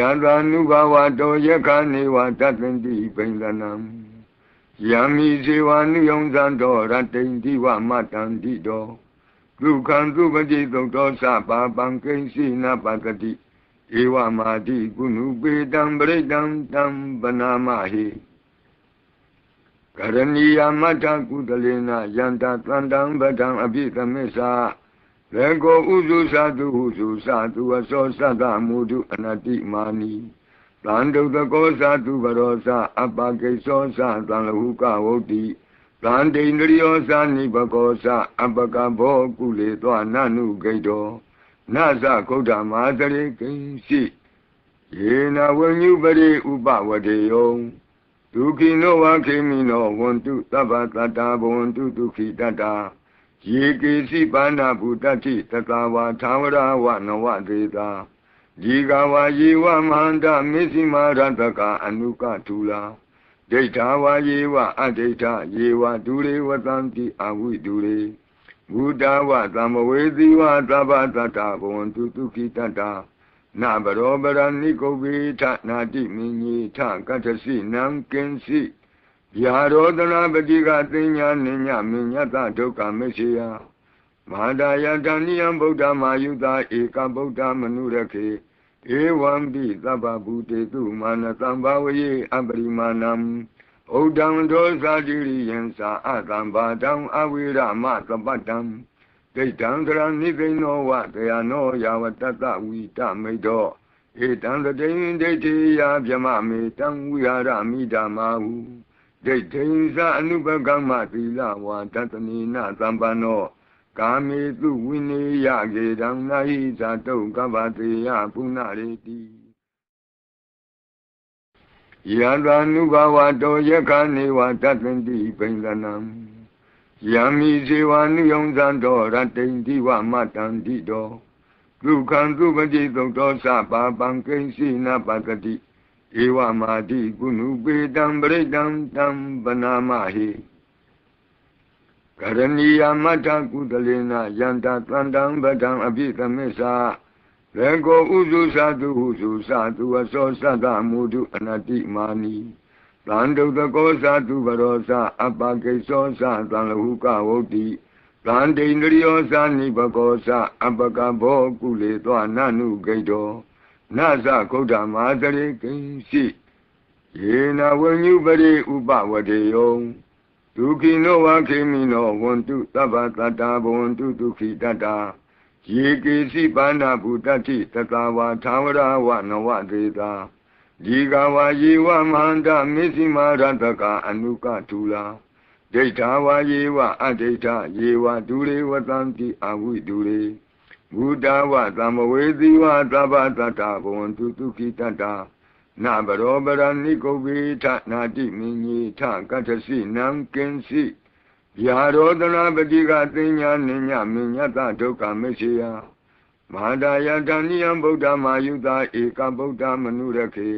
ယံသာနုဘဝတောယက္ခနေဝတတ္တန္တိပိန္ဒနံယံမိဇေဝနုယုံဇံတော်ရတ္တိန္တိဝမတံတိတောဒုက္ခံသုပတိသုတ်တော်သပါပံကိဉ္စီနပတတိဧဝမာတိကုဏုပေတံပရိတံတံပနာမဟိကရဏီယမတ္ထကုသလေနယန္တသန္တံဗဒံအပိသမစ္ဆာ ရေကိုဥစုသတုဟုစုသတုအစောသတ္တမုဒုအနတိမာနီသံဒုတကောသတုဘရောသအပကိသောသသံလဟုကဝုတ်တိသံဒိန္ဒရိယောသနိဘကောသအပကဘောကုလေသောနနုဂိတောနသကုဋ္ဌမာသရိကိဉ္စီယေနဝဉ္ညုပရိဥပဝတေယောဒုခိနောဝခေမိနောဝန္တုသဗ္ဗတတ္တာဘဝန္တုဒုခိတတ္တာ ယေကေစီပါဏဗုတ္တိတတဝါသာဝရဝနဝဒေတာဒီကဝါယေဝမဟန္တမေစီမာရတကအနုကထူလာဒိဋ္ဌာဝါယေဝအဒိဋ္ဌယေဝဒုရေဝတံတိအဝိဒုရေဘုဒ္ဓဝသမ္မဝေသီဝသဗ္ဗတတ္တဘဝန္တုဒုခိတတ္တာနဘရောပရဏိကုဗေထနာတိမင်းကြီးထကတ္ထစီနံကင်စီ ဗျာရောဒနာပတိကသိညာနိညမညတဒုက္ခမရှိယမဟာဒယတဏိယံဗုဒ္ဓမာယုတာဧကဗုဒ္ဓမနုရခေဧဝံပိသဗ္ဗဗုတေတုမာနသံဘာဝယေအပရိမာဏံဩဒံဒောသာတိရိယံသာအတံဘာတံအဝိရမသပတံဒိဋ္ဌံသရဏိသိနောဝတယနောယာဝတတဝိတမိတ်တောဧတံတတိယဒိဋ္ဌိယဗျမမေတံဝိဟာရမိဓမ္မာဟု ဒိဋ္ဌိသအနုပကမ္မသီလဝါတတနိနသံပန္နောကာမေတုဝိနေယကေတံနာဟိဇာတုကဗ္ဗတေယပုဏ္ဏရေတိယံသာနုဘဝတောယက္ခနေဝတတ္တန္တိပိန္ဒနံယံမိဇေဝနုယုံဇံတော်ရတ္တိန္တိဝမတံတိတောဒုက္ခံသုပတိသုတ်တော်သပါပံကိဉ္စီနပတတိ ဧဝမာတိကုဏုပေတံပရိတံတံပနာမဟိကရဏီယမတ္ထကုသလေနယန္တသန္တံဗဒံအပိသမစ္ဆာရေကိုဥစုသတုဟုစုသတုအစောသတ္တမုဒုအနတိမာနီသံဒုတကောသတုဘရောသအပကိသောသသံလဟုကဝုတ်တိသံဒိန္ဒရိယောသနိဘကောသအပကဘောကုလေသောနနုဂိတော နသကုဋ္ဌမာသရိကိဉ္စီယေနဝဉ္ညုပရိဥပဝတေယောဒုခိနောဝခေမိနောဝန္တုသဗ္ဗတတ္တာဘဝန္တုဒုခိတတ္တာယေကေစီပါဏဗုတ္တိတတဝါသာဝရဝနဝဒေတာဒီကဝါယေဝမဟန္တမေစီမာရတကအနုကထူလာဒိဋ္ဌာဝါယေဝအဒိဋ္ဌယေဝဒုရေဝတံတိအဝိဒုရေ ဘုဒ္ဓဝသမ္မဝေသီဝသဗ္ဗတတ္တဘဝန္တုဒုခိတတ္တာနဘရောပရဏိကုဗေထနာတိမင်းကြီးထကတ္ထစီနံကင်စီဗျာရောဒနာပတိကသိညာနိညမညတဒုက္ခမရှိယမဟာဒယတဏိယံဗုဒ္ဓမာယုတာဧကဗုဒ္ဓမနုရခေ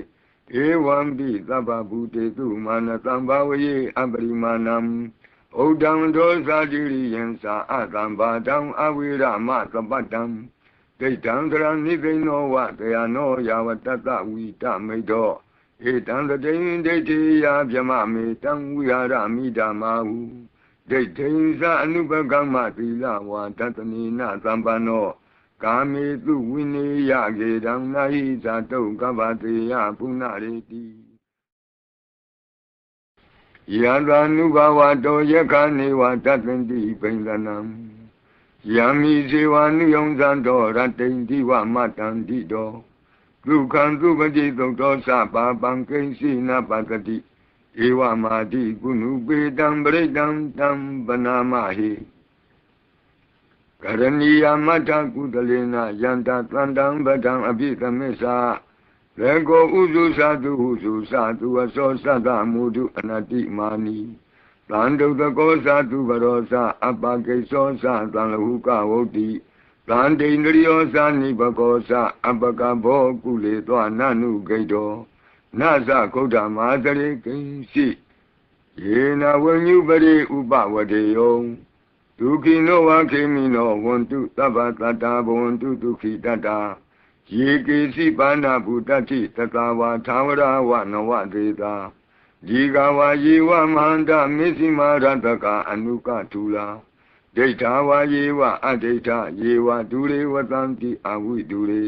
ဧဝံပိသဗ္ဗဗုတေတုမာနသံဘာဝယေအပရိမာဏံ ဩဒံဒောသာတိရိယံသာအတံဘာတံအဝိရမသပတံဒိဋ္ဌံသရဏိသိနောဝတယနောယာဝတတဝိတမိတ်တောဧတံတတိယဒိဋ္ဌိယဗျမမေတံဝိဟာရမိဓမ္မာဟုဒိဋ္ဌိသအနုပကမ္မသီလဝါတတနိနသံပန္နောကာမေတုဝိနေယကေတံနာဟိဇာတုကဗ္ဗတေယပုဏ္ဏရေတိ ယံသာနုဘဝတောယက္ခနေဝတတ္တန္တိပိန္ဒနံယံမိဇေဝနုယုံဇံတော်ရတ္တိန္တိဝမတန္တိတောဒုက္ခံသုပတိသုတ်တော်သပါပံကိဉ္စီနပတတိဧဝမာတိကုဏုပေတံပရိတံတံပနာမဟိကရဏီယမတ္ထကုသလေနယန္တသန္တံဗဒံအပိသမစ္ဆာ ရေကိုဥစုသတုဟုစုသတုအစောသတ္တမုဒုအနတိမာနီသံဒုတကောသတုဘရောသအပကိသောသသံလဟုကဝုတ်တိသံဒိန္ဒရိယောသနိဘကောသအပကဘောကုလေသောနနုဂိတောနသကုဋ္ဌမာသရိကိဉ္စီယေနဝဉ္ညုပရိဥပဝတေယောဒုခိနောဝခေမိနောဝန္တုသဗ္ဗတတ္တာဘဝန္တုဒုခိတတ္တာ ယေကေစီပါဏဗုတ္တိတတဝါသာဝရဝနဝဒေတာဒီကဝါယေဝမဟန္တမေစီမာရတကအနုကတူလာဒိဋ္ဌာဝါယေဝအဒိဋ္ဌယေဝဒူရေဝတံတိအဝိဒူရေ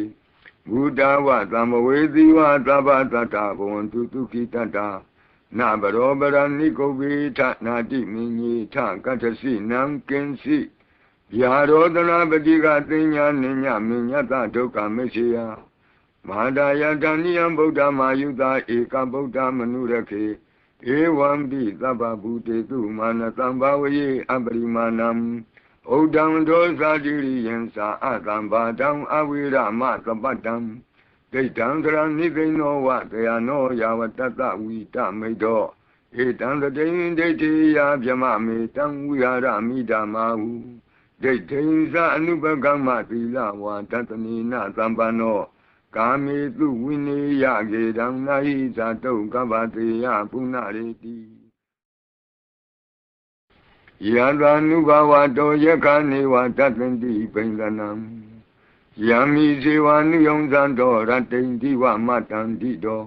ဘုဒ္ဓဝသမ္မဝေသီဝသဗ္ဗတတ္တဘဝန္တုတုခိတတ္တနာဘရောပရဏိကုဗ္ဗေထနာတိမင်းကြီးထကတ္ထစီနံကင်စီ ယာရောဒနာပတိကသိညာနိညာမညတဒုက္ခမရှိယမဟာဒယတဏိယံဗုဒ္ဓမာယုတာဧကဗုဒ္ဓမနုရခေဧဝံပိသဗ္ဗဗုတေတုမာနသံဘာဝယေအပရိမာဏံဩဒံဒောဇာတိရိယံသာအတံဘာတံအဝိရမသပတ္တံဒိဋ္ဌံသရဏိသိဏောဝတယနောယာဝတတဝိတမိတ်တောဧတံတတိယဒိဋ္ဌိယဗျမမေတံဝိဟာရမိဓမ္မာဟု ဒိဋ္ဌိသအနုပကမ္မသီလဝါတတနိနသံပန္နောကာမေတုဝိနေယကေတံနာဟိဇာတုကဗ္ဗတေယပုဏ္ဏရေတိယန္တာနုဘဝတောယခာနေဝတတန္တိပိန္ဒနံယံမိဇေဝနုယုံဇံတော်ရတ္တိန်တိဝမတန္တိတော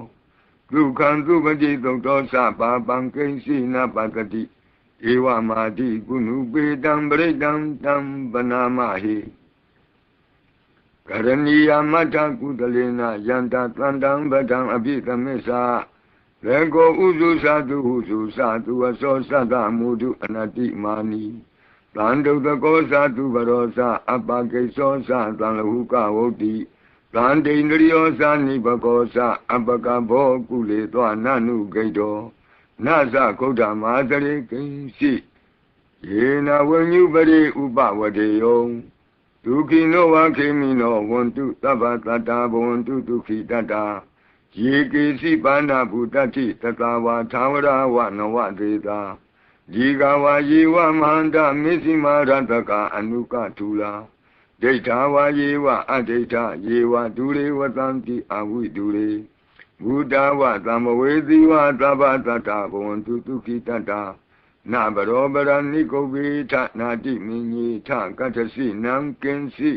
ဒုက္ခံသူပတိသုတ်တော်သပါပံကိဉ္စီနပတတိ ဧဝမာတိကုဏုပေတံပရိတံတံပနာမဟိကရဏီယမတ္ထကုသလေနယန္တတန္တံဗဒံအပိသမစ္ဆာရေကိုဥစုသတုဟုစုသတုအစောသတ္တမုဒုအနတိမာနီတန္တုတကောသတုဘရောသအပကိသောသသံလဟုကဝုတ်တိသန္တိန္ဒရိယောသနိဘကောသအပကဘောကုလေသောနနုဂိတော နသကုဋ္ဌမာသရိကိဉ္စီယေနဝဉ္ညုပရိဥပဝတေယောဒုခိနောဝခေမိနောဝန္တုသဗ္ဗတတ္တာဘဝန္တုဒုခိတတ္တာယေကေစီပါဏဗုတ္တိတတဝါသာဝရဝနဝဒေတာဒီကဝါယေဝမဟန္တမေစီမာရတကအနုကတူလာဒိဋ္ဌာဝါယေဝအဒိဋ္ဌယေဝဒူရေဝတံတိအဝိဒူရေ ဘုဒ္ဓဝသမ္မဝေသီဝသဗ္ဗတတ္တဘဝန္တုတုခိတတ္တနာဘရောပရဏိကုဗ္ဗေထနာတိမင်းကြီးထကတ္ထစီနံကင်စီ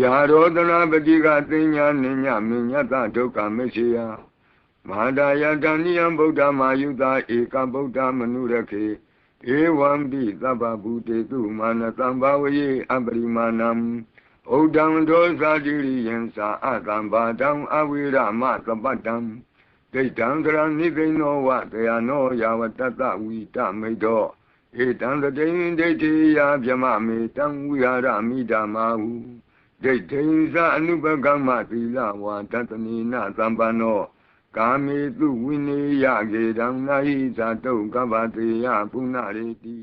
ယာရောဒနာပတိကသိညာနိညာမညတဒုက္ခမရှိယမဟာဒယတဏိယံဗုဒ္ဓမာယုတာဧကဗုဒ္ဓမနုရခေဧဝံပိသဗ္ဗဗုတေတုမာနသံဘာဝယေအပရိမာဏံ ဩဒံဒောဇာတိရိယံသာအတံဘာတံအဝိရမသပတ္တံဒိဋ္ဌံသရဏိသိဏောဝတယနောယာဝတတဝိတမိတ်တောဧတံတတိယဒိဋ္ဌိယဗျမမေတံဝိဟာရမိဓမ္မာဟုဒိဋ္ဌိသအနုပကမ္မသီလဝါတတနိနသံပန္နောကာမေတုဝိနေယကေတံနာဟိဇာတုကဗ္ဗတေယပုဏ္ဏရေတိ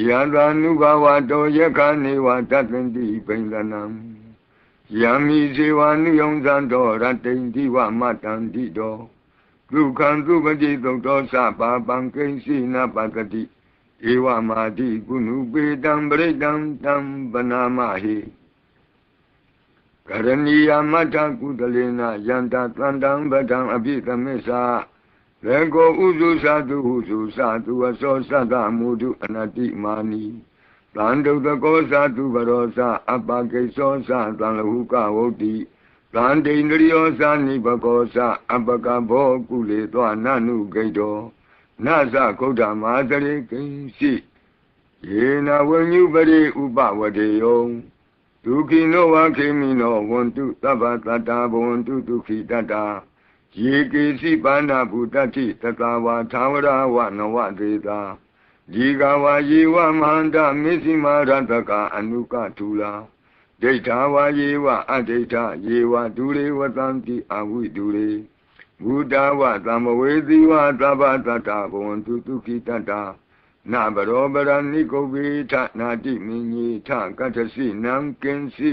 ယန္တာနုဘဝတောယခာနေဝတတန္တိပိန္ဒနံယံမိဇေဝနုယုံဇံတော်ရတ္တိန်တိဝမတန္တိတောဒုက္ခံသူပတိသုတ်တော်သပါပံကိဉ္စီနပတတိဧဝမာတိကုဏုပေတံပရိတံတံပနာမဟိကရဏီယမတ္ထကုသလေနယန္တတန္တံဗဒံအပိသမစ္ဆာ ရေကိုဥစုသတုဟုစုသတုအစောသတ္တမုဒုအနတိမာနီတန္တုတကောသတုဘရောသအပကိသောသသံလဟုကဝုတ်တိသန္တိန္ဒရိယောသနိဘကောသအပကဘောကုလေသောနနုဂိတောနသကုဋ္ဌမာသရိကိဉ္စီယေနဝဉ္ညုပရိဥပဝတေယောဒုခိနောဝခေမိနောဝန္တုသဗ္ဗတတ္တာဘဝန္တုဒုခိတတ္တာ ယေကေစီပါဏဗုတ္တိတတဝါသာဝရဝနဝဒေတာဒီကဝါယေဝမဟန္တမေစီမာရတကအနုကတူလာဒိဋ္ဌာဝါယေဝအဒိဋ္ဌယေဝဒူရေဝတံတိအဝိဒူရေဘုဒ္ဓဝသမ္မဝေသီဝသဗ္ဗတတ္တဘဝန္တုတုခိတတ္တာနာဘရောပရဏိကုဗ္ဗေထနာတိမင်းကြီးထကတ္ထစီနံကင်စီ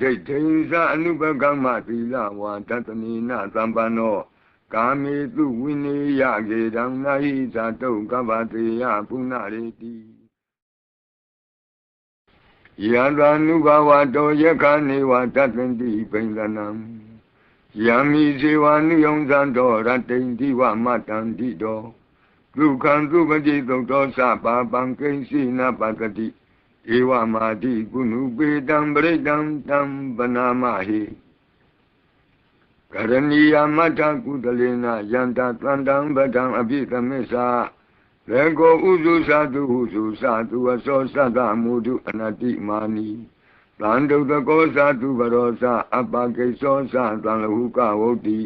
ဒဒိဋ္ဌိသအနုပကမ္မသီလဝါတတနိနသံပန္နောကာမေတုဝိနေယကေတံနာဟိဇာတုကပ္ပတေယပုဏ္ဏရေတိယံသာနုဘဝတောယခနေဝတတ္တန္တိပိန္ဒနံယံမိဇေဝနုယုံဇံတောရတ္တိန္တိဝမတံတိတောဒုက္ခံသုပတိသုတ်တောသပါပံကိဉ္စီနပတတိ ဧဝမာတိကုဏုပေတံပရိတံတံပနာမဟိကရဏီယမတ္ထကုတလေနယန္တသန္တံဗတံအပိသမစ္စာလေကိုဥစုသတုဟုစုသတုအစောသတ္တမုဒုအနတိမာနီသံဒုတကောသတုဘရောသအပကိသောသသံလဟုကဝုတ်တိ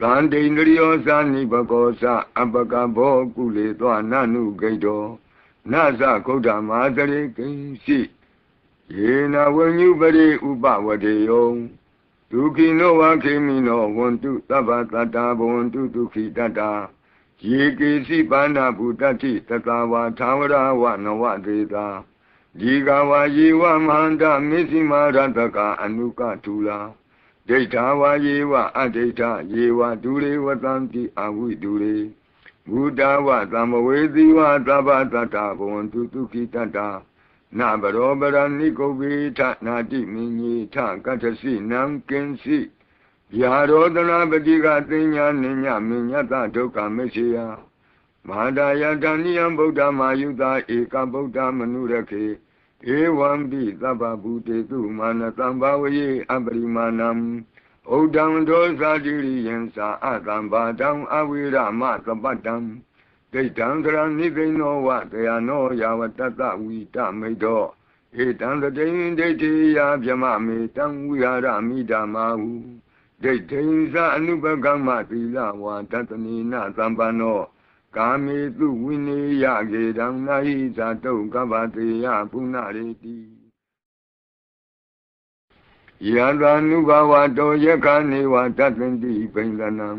သံဒိန္ဒရိယောသနိဘကောသအပကဘောကုလေသောနနုဂိတော နသကုဋ္ဌမာတရေကိဉ္စီယေနဝညုပရိဥပဝတေယောဒုခိနောဝခေမိနောဝန္တုသဗ္ဗတတ္တာဘဝန္တုဒုခိတတ္တာယေကေစီပါဏဗုတ္တိတတဝါသာဝရဝနဝတေတာဒီကဝါယေဝမန္တမစ္စိမာရတကအနုကတူလာဒိဋ္ဌာဝါယေဝအဒိဋ္ဌယေဝဒုရေဝတံတိအဝိဒုရေ ဘုဒ္ဓဝသမ္မဝေသီဝသဗ္ဗတတ္တာဘဝန္တုဒုခိတတ္တာနဘရောပရဏိကုဗေထနာတိမင်းကြီးထကတ္ထစီနံကင်းစီဗျာရောဒနာပတိကသိညာနိညမညတဒုက္ခမရှိယမဟာဒယတဏိယံဗုဒ္ဓမာယုတာဧကဗုဒ္ဓမနုရခေဧဝံပိသဗ္ဗဗုတေတုမာနတံဘာဝယေအပရိမာဏံ ဩဒံဒောဇာတိရိယံသာအတံဘာတံအဝိရမသပတ္တံဒိဋ္ဌံကရဏိသိနောဝတယနောယာဝတတဝိတမိတောဧတံတတိယဒိဋ္ဌိယဗျမမေတံဝိဟာရမိဓမ္မာဟုဒိဋ္ဌိသအနုပကမ္မသီလဝါတတနိနသံပန္နောကာမေတုဝိနေယကေတံနာဟိဇာတုကပ္ပတေယပုဏ္ဏရေတိ ယံသာနုဘဝတောယခနေဝတတ္တန္တိပိန္ဒနံ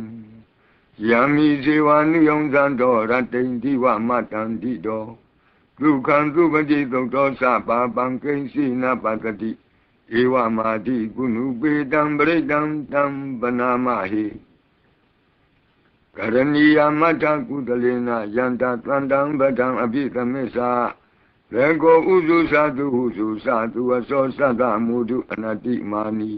ယံမိဇေဝနုယုံဇံတောရတ္တိန္တိဝမတံတိတောဒုက္ခံသုပတိသုတ်တောသပါပံကိဉ္စီနပတတိဧဝမာတိကုဏုပေတံပရိတံတံပနာမဟိကရဏီယမတ္ထကုတလေနယန္တသန္တံဗတံအပိသမစ္စာ လေကိုဥစုသတုဟုစုသတုအစောသတ္တမုဒုအနတိမာနီ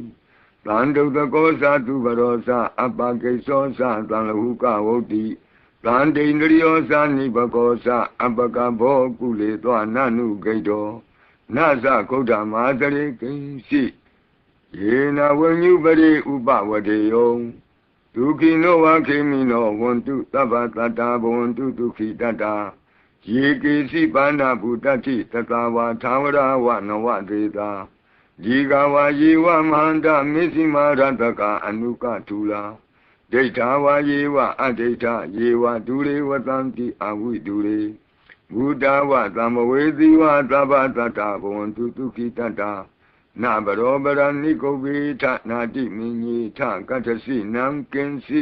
သံဒုတကောသတုဘရောသအပကိသောသသံလဟုကဝုတ်တိသံဒိန္ဒရိယောသနိဘကောသအပကဘောကုလေသောနနုဂိတောနသကုဋ္ဌမာတရေကိဉ္စီယေနဝညုပရိဥပဝတေယောဒုခိနောဝခေမိနောဝန္တုသဗ္ဗတတ္တာဘဝန္တုဒုခိတတ္တာ ယေကေစီပါဏဗုတ္တိတတဝါသာဝရဝနဝတေတာဒီကဝါယေဝမန္တမစ္စိမာရတကအနုကတူလာဒိဋ္ဌာဝါယေဝအဒိဋ္ဌယေဝဒုရေဝတံတိအဝိဒုရေဘုဒ္ဓဝသမ္မဝေသီဝသဗ္ဗတတ္တဘဝန္တုတုခိတတ္တာနဘရောပရဏိကုဗေထနာတိမင်းကြီးထကတ္ထစီနံကင်းစီ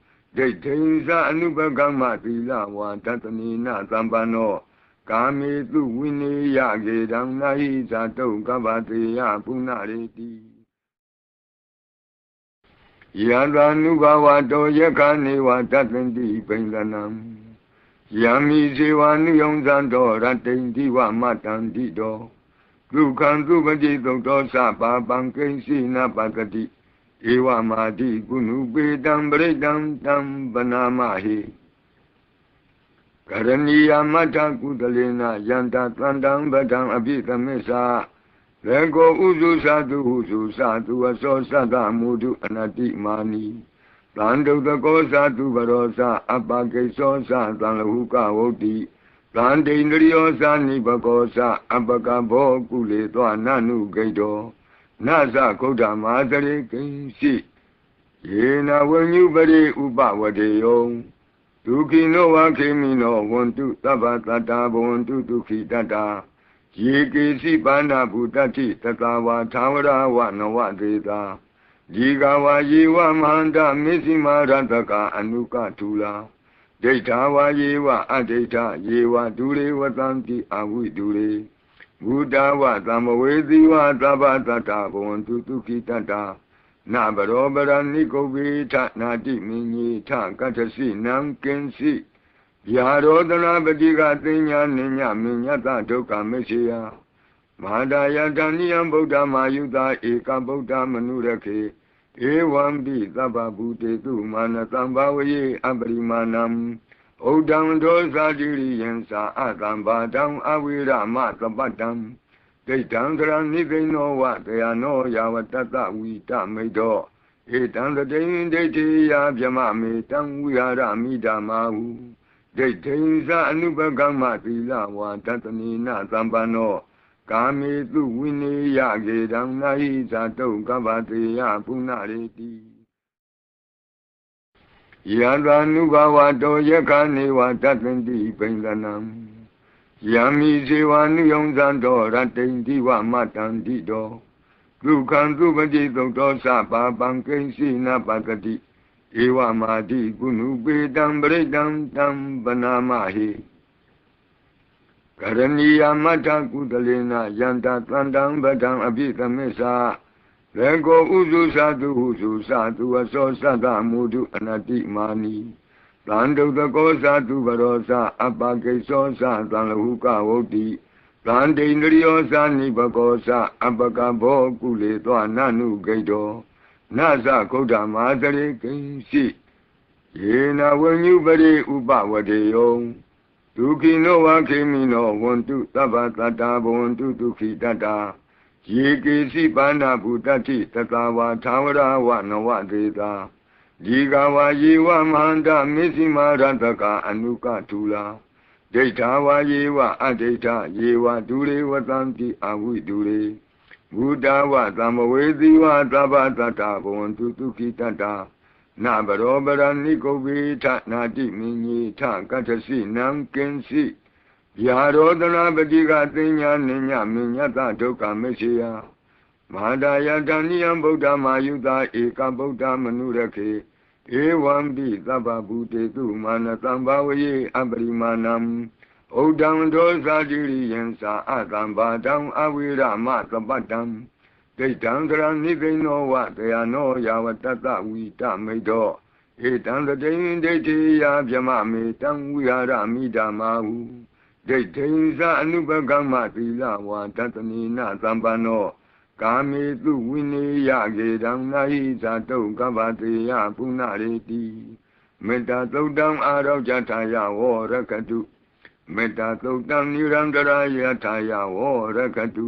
ဒိဋ္ဌိသအနုပကမ္မသီလဝါတတနိနသံပန္နောကာမေတုဝိနေယကေတံနာဟိဇာတုကပ္ပတေယပုဏ္ဏရေတိယံသာနုဘဝတောယခနေဝတတ္တန္တိပိန္ဒနံယံမိဇေဝနုယုံဇံတောရတ္တိန္တိဝမတံတိတောဒုက္ခံသုပတိသုတ်တောသပါပံကိဉ္စီနပတတိ ဧဝမာတိကုဏုပေတံပရိတံတံပနာမဟိကရဏီယမတ္ထကုတလေနယန္တသန္တံဗတံအပိသမစ္စာလေကိုဥစုသတုဟုစုသတုအစောသတ္တမုဒုအနတိမာနီသံဒုတကောသတုဘရောသအပကိသောသသံလဟုကဝုတ်တိသံဒိန္ဒရိယောသနိဘကောသအပကဘောကုလေသောနနုဂိတော နနာသကုဋ္ဌမာတရေကိဉ္စီယေနဝဉ္ညုပရိဥပဝတေယောဒုက္ခိနောဝခေမိနောဝန္တုသဗ္ဗတတ္တာဘဝန္တုဒုက္ခိတတ္တာယေကေစီပါဏဗုတ္တိတတဝါသာဝရဝနဝတေတာဒီကဝါယေဝမဟန္တမေစီမာရတကအနုကထူလာဒိဋ္ဌာဝါယေဝအဒိဋ္ဌယေဝဒုရေဝတံတိအဝိဒုရေ ဘုဒ္ဓဝသမဝေသီဝသဗ္ဗတတ္တဘဝန္တုဒုက္ခိတတ္တာနာဘရောပရဏိကုဗေထနာတိမင်းကြီးထကတ္ထစီနံကင်စီဗျာရောဒနာပတိကသိညာနိညမညတဒုက္ခမရှိယမဟာဒယတဏိယံဗုဒ္ဓမာယုတာဧကဗုဒ္ဓမနုရခေဧဝံပိသဗ္ဗဗုတေတုမာနတံဘာဝယေအပရိမာဏံ ဩဒံဒောဇာတိရိယံသာအတံဘာတံအဝိရမသပ္ပတံဒိဋ္ဌံသရဏိသိဏောဝတယနောယာဝတတဝိတမိတ်တောဧတံတတိန်ဒိဋ္ဌိယဗျမမေတံဝိဟာရမိဓမ္မာဟုဒိဋ္ဌိဉ္စအနုပကမ္မသီလဝါတတနိနသံပန္နောကာမေတုဝိနေယကေတံနာဟိဇာတုကဗ္ဗတေယပုဏ္ဏရေတိ ယံသာနုဘဝတောယခနေဝတတ္တန္တိပိန္ဒနံယံမိဇေဝနုယုံဇံတော်ရတ္တိန္တိဝမတန္တိတောဒုက္ခံသုပတိသုတ်တော်သပါပံကိဉ္စီနပတတိဧဝမာတိကုဏုပေတံပရိတံတံပနာမဟိကရဏီယမတ္ထကုတလေနယန္တတန္တံပဒံအပိသမစ္ဆာ လေကိုဥစုသတုဟုစုသတုအစောသတ္တမုဒုအနတိမာနီသံဒုတကောသတုဘရောသအပကိသောသသံလဟုကဝုတ်တိသံဒိန္ဒရိယောသနိဘကောသအပကဘောကုလေသောနနုဂိတောနသကုဋ္ဌမာတရေကိဉ္စီယေနဝဉ္ညုပရိဥပဝတေယောဒုက္ခိနောဝခေမိနောဝန္တုသဗ္ဗတတ္တာဘဝန္တုဒုက္ခိတတ္တာ ယေကေစီပါဏဗုတ္တိတတဝါသာဝရဝနဝတေတာဒီကဝါယေဝမဟန္တမေစီမာရတကအနုကထူလာဒိဋ္ဌာဝါယေဝအဒိဋ္ဌယေဝဒုရေဝတံတိအဝိဒုရေဘုဒ္ဓဝသမဝေသီဝသဗ္ဗတတ္တဘဝန္တုဒုက္ခိတတ္တာနာဘရောပရဏိကုဗေထနာတိမင်းကြီးထကတ္ထစီနံကင်စီ ဗျာရောဒနာပတိကသိညာနိညမညတဒုက္ခမရှိယမဟာဒယတဏိယံဗုဒ္ဓမာယုတာဧကဗုဒ္ဓမနုရခေဧဝံပိသဗ္ဗဗုတေတုမာနတံဘာဝယေအပရိမာဏံဩဒံဒောဇာတိရိယံသာအတံဘာတံအဝိရမသပ္ပတံဒိဋ္ဌံသရဏိသိဏောဝတယနောယာဝတတဝိတမိတ်တောဧတံတတိန်ဒိဋ္ဌိယဗျမမေတံဝိဟာရမိဓမ္မာဟု ဒိဋ္ဌိဉ္စအနုပကမ္မသီလဝါတတနိနသံပန္နောကာမေတုဝိနေယကေတံနာဟိဇာတုကဗ္ဗတေယပုဏ္ဏရေတိမေတ္တာသုတ်တံအာရောဇထာယဝရကတုမေတ္တာသုတ်တံနိရန္တရာယထာယဝရကတု